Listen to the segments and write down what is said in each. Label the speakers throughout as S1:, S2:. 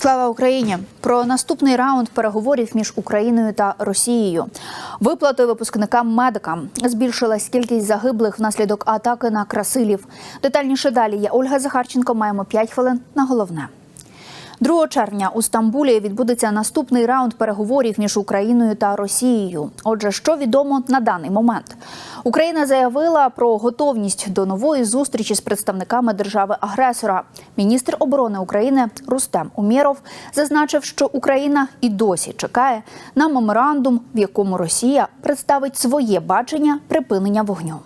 S1: Слава Україні! Про наступний раунд переговорів між Україною та Росією. Виплати випускникам медикам збільшилась кількість загиблих внаслідок атаки на Красилів. Детальніше далі я Ольга Захарченко. Маємо 5 хвилин на головне. 2 червня у Стамбулі відбудеться наступний раунд переговорів між Україною та Росією. Отже, що відомо на даний момент? Україна заявила про готовність до нової зустрічі з представниками держави-агресора. Міністр оборони України Рустем Умєров зазначив, що Україна і досі чекає на меморандум, в якому Росія представить своє бачення припинення вогню.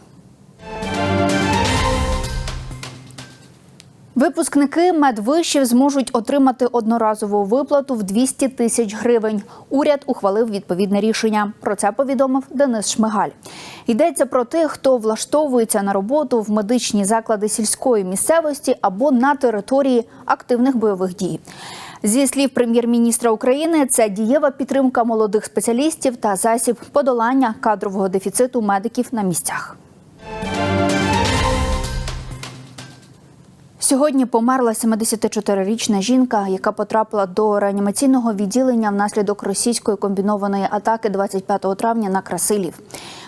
S1: Випускники медвишів зможуть отримати одноразову виплату в 200 тисяч гривень. Уряд ухвалив відповідне рішення. Про це повідомив Денис Шмигаль. Йдеться про тих, хто влаштовується на роботу в медичні заклади сільської місцевості або на території активних бойових дій. Зі слів прем'єр-міністра України, це дієва підтримка молодих спеціалістів та засіб подолання кадрового дефіциту медиків на місцях. Сьогодні померла 74-річна жінка, яка потрапила до реанімаційного відділення внаслідок російської комбінованої атаки 25 травня на Красилів.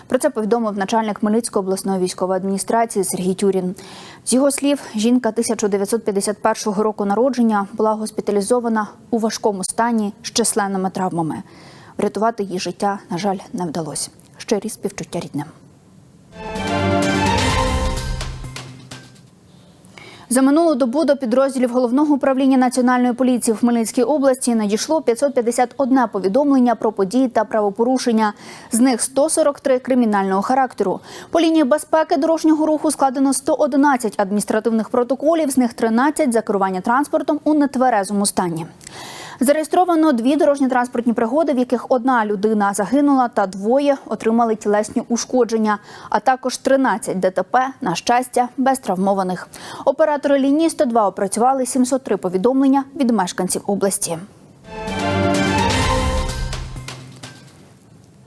S1: Про це повідомив начальник Хмельницької обласної військової адміністрації Сергій Тюрін. З його слів, жінка 1951 року народження була госпіталізована у важкому стані з численними травмами. Врятувати її життя, на жаль, не вдалося. Щирі співчуття рідним. За минулу добу до підрозділів головного управління національної поліції в Хмельницькій області надійшло 551 повідомлення про події та правопорушення. З них 143 кримінального характеру. По лінії безпеки дорожнього руху складено 111 адміністративних протоколів, з них 13 за керування транспортом у нетверезому стані. Зареєстровано дві дорожньо-транспортні пригоди, в яких одна людина загинула та двоє отримали тілесні ушкодження, а також 13 ДТП, на щастя, без травмованих. Оператори лінії 102 опрацювали 703 повідомлення від мешканців області.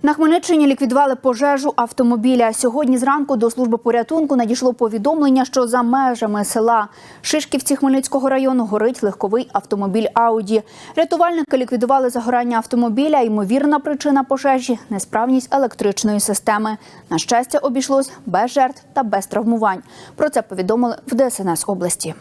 S1: На Хмельниччині ліквідували пожежу автомобіля. Сьогодні зранку до служби порятунку надійшло повідомлення, що за межами села Шишківці Хмельницького району горить легковий автомобіль Ауді. Рятувальники ліквідували загорання автомобіля. Ймовірна причина пожежі несправність електричної системи. На щастя, обійшлось без жертв та без травмувань. Про це повідомили в ДСНС області.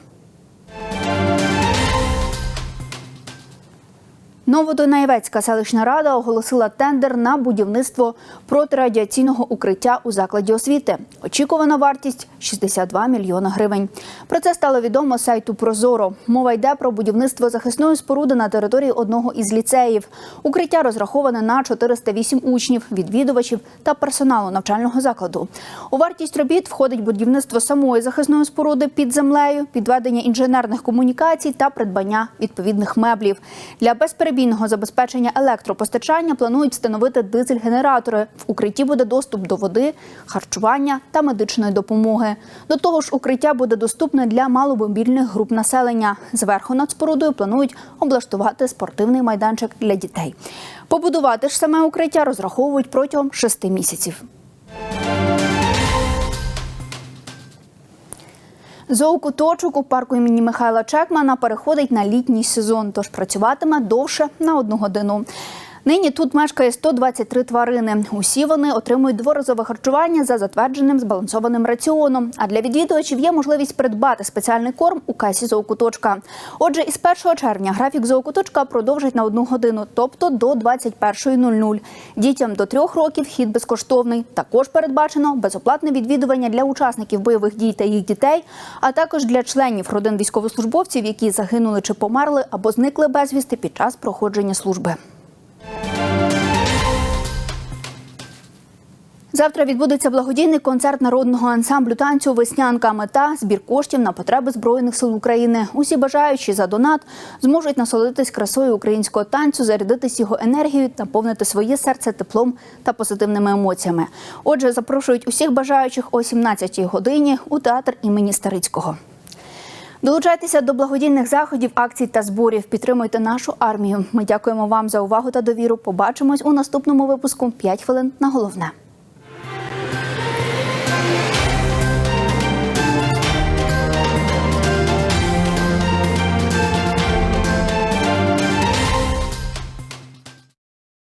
S1: Новодонаєвецька селищна рада оголосила тендер на будівництво протирадіаційного укриття у закладі освіти. Очікувана вартість 62 мільйона гривень. Про це стало відомо сайту Прозоро. Мова йде про будівництво захисної споруди на території одного із ліцеїв. Укриття розраховане на 408 учнів, відвідувачів та персоналу навчального закладу. У вартість робіт входить будівництво самої захисної споруди під землею, підведення інженерних комунікацій та придбання відповідних меблів. Для безперебійного безперебійного забезпечення електропостачання планують встановити дизель-генератори. В укритті буде доступ до води, харчування та медичної допомоги. До того ж, укриття буде доступне для маломобільних груп населення. Зверху над спорудою планують облаштувати спортивний майданчик для дітей. Побудувати ж саме укриття розраховують протягом шести місяців. Зоокуточок у парку імені Михайла Чекмана переходить на літній сезон, тож працюватиме довше на одну годину. Нині тут мешкає 123 тварини. Усі вони отримують дворазове харчування за затвердженим збалансованим раціоном. А для відвідувачів є можливість придбати спеціальний корм у касі зоокуточка. Отже, із 1 червня графік зоокуточка продовжить на одну годину, тобто до 21.00. Дітям до трьох років хід безкоштовний. Також передбачено безоплатне відвідування для учасників бойових дій та їх дітей, а також для членів родин військовослужбовців, які загинули чи померли або зникли безвісти під час проходження служби. Завтра відбудеться благодійний концерт народного ансамблю танцю Веснянка. Мета збір коштів на потреби збройних сил України. Усі бажаючі за донат зможуть насолодитись красою українського танцю, зарядитись його енергією, наповнити своє серце теплом та позитивними емоціями. Отже, запрошують усіх бажаючих о 17-й годині у театр імені Старицького. Долучайтеся до благодійних заходів, акцій та зборів. Підтримуйте нашу армію. Ми дякуємо вам за увагу та довіру. Побачимось у наступному випуску. «5 хвилин на головне.